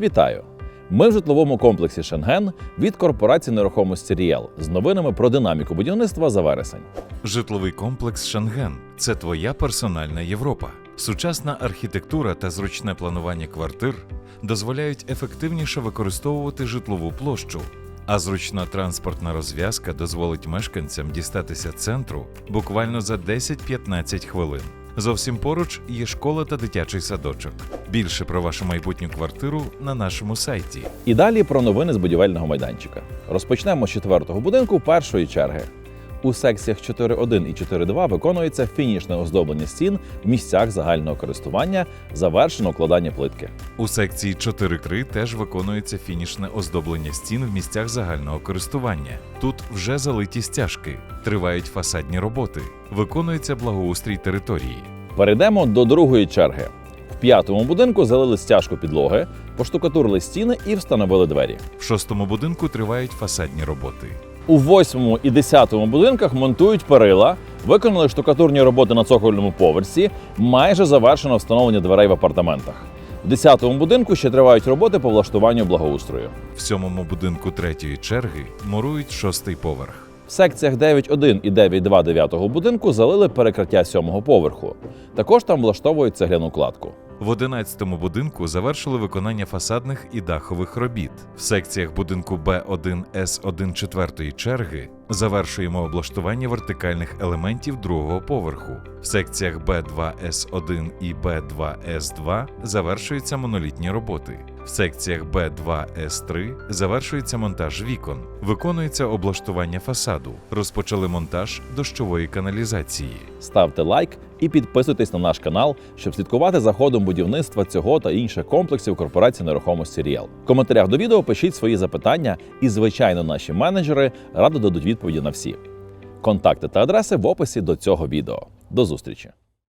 Вітаю! Ми в житловому комплексі Шенген від корпорації нерухомості Ріел з новинами про динаміку будівництва за вересень. Житловий комплекс Шенген це твоя персональна Європа. Сучасна архітектура та зручне планування квартир дозволяють ефективніше використовувати житлову площу. А зручна транспортна розв'язка дозволить мешканцям дістатися центру буквально за 10-15 хвилин. Зовсім поруч є школа та дитячий садочок. Більше про вашу майбутню квартиру на нашому сайті. І далі про новини з будівельного майданчика. Розпочнемо з четвертого будинку першої черги. У секціях 4.1 і 4.2 виконується фінішне оздоблення стін в місцях загального користування, завершено укладання плитки. У секції 4.3 теж виконується фінішне оздоблення стін в місцях загального користування. Тут вже залиті стяжки, тривають фасадні роботи, виконується благоустрій території. Перейдемо до другої черги. В п'ятому будинку залили стяжку підлоги, поштукатурили стіни і встановили двері. В шостому будинку тривають фасадні роботи. У восьмому і десятому будинках монтують перила, виконали штукатурні роботи на цокольному поверсі, майже завершено встановлення дверей в апартаментах. В десятому будинку ще тривають роботи по влаштуванню благоустрою. В сьомому будинку третьої черги мурують шостий поверх. В секціях 9.1 і 9.2 дев'ятого будинку залили перекриття сьомого поверху. Також там влаштовують цегляну кладку. В одинадцятому будинку завершили виконання фасадних і дахових робіт. В секціях будинку Б1 С1 четвертої черги завершуємо облаштування вертикальних елементів другого поверху. В секціях Б2 С1 і Б2 С2 завершуються монолітні роботи. В секціях Б2 С3 завершується монтаж вікон, виконується облаштування фасаду. Розпочали монтаж дощової каналізації. Ставте лайк і підписуйтесь на наш канал, щоб слідкувати за ходом будівництва цього та інших комплексів корпорації нерухомості Ріел. В коментарях до відео пишіть свої запитання, і звичайно, наші менеджери радо дадуть відповіді на всі. Контакти та адреси в описі до цього відео. До зустрічі!